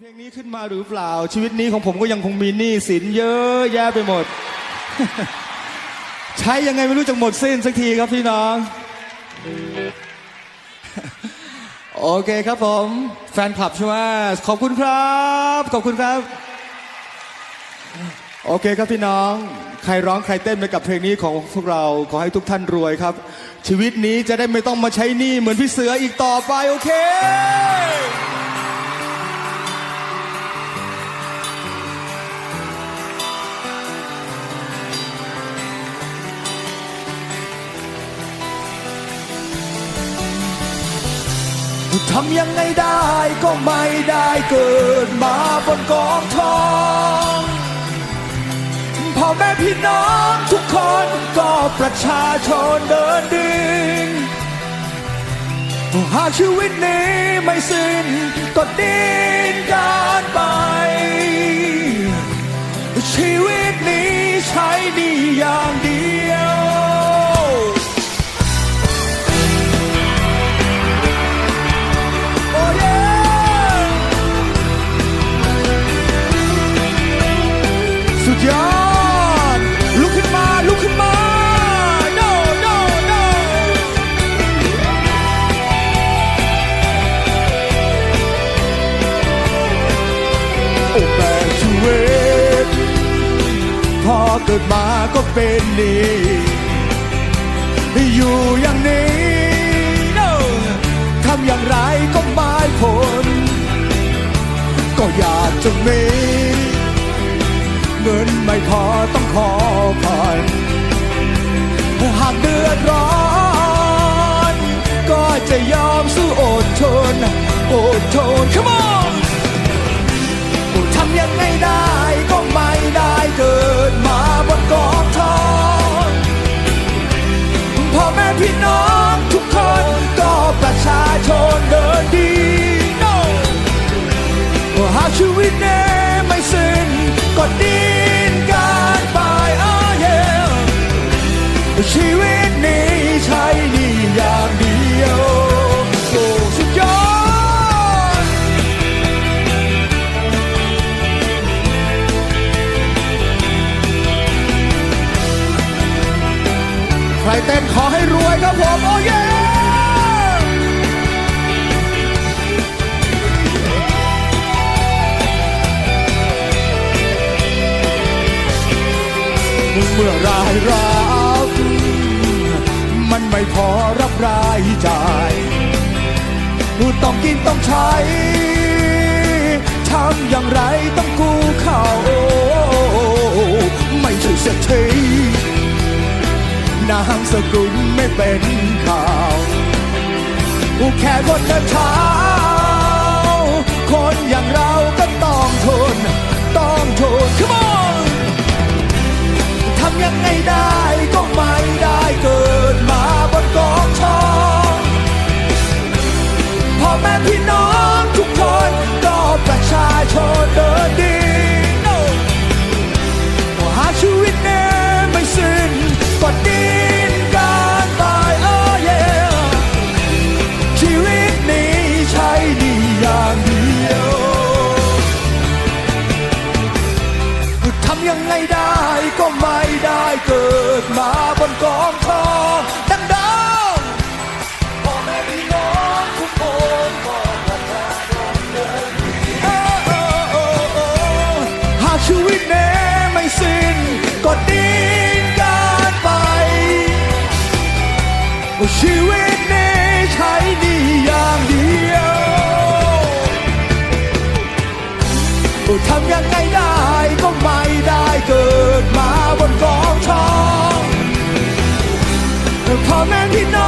เพลงนี้ขึ้นมาหรือเปล่า ชีวิตนี้ของผมก็ยังคงมีหนี้สินเยอะแยะไปหมด ใช้ยังไงไม่รู้จักหมดสิ้นสักทีครับพี่น้อง โอเคครับผม แฟนคลับใช่ไหมขอบคุณครับ ขอบคุณครับ โอเคครับพี่น้อง ใครร้องใครเต้นไปกับเพลงนี้ของพวกเราขอให้ทุกท่านรวยครับ ชีวิตนี้จะได้ไม่ต้องมาใช้หนี้เหมือนพี่เสืออีกต่อไปโอเค ทำยังไงได้ก็ไม่ได้เกิดมาบนกองทองพ่อแม่พี่น้องทุกคนก็ประชาชนเดินดินหากชีวิตนี้ไม่สิ้นก็ดินการไป ชีวิตนี้ใช้ดีอย่างเดียว สุดยอด ลุกขึ้นมา ลุกขึ้นมา no no no โอ้แม่ชีวิตพอเกิดมาก็เป็นนี่อยู่อย่างนี้ no ทำอย่างไรก็ไม่พ้นก็อยากจะมี เงินไม่พอต้องขอผ่อนหากเดือดร้อน ก็จะยอมสู้อดทนอดทน come on ทำยังไงได้ก็ไม่ได้เกิดมาบนกองทองพ่อแม่พี่น้อง ชีวิตนี้ใช้นี่อย่างเดียวโอ้สุดยอดใครเต้นขอให้รวยครับผมโอ้เย่เมื่อรายรับ มันไม่พอรับรายจ่ายต้องกินต้องใช้ทำอย่างไรต้องกู้เขาไม่ใช่เศรษฐีนามสกุลไม่เป็นข่าวผู้แค่คนเดินเท้าคนอย่างเราก็ต้องทนต้องทน Come on ยังไงได้ก็ไม่ได้เกิดมา ชีวิตนี้ใช้ดีอย่างเดียวทำยังไงได้ก็ไม่ได้เกิดมาบนกองทองพ่อแม่พี่น้อง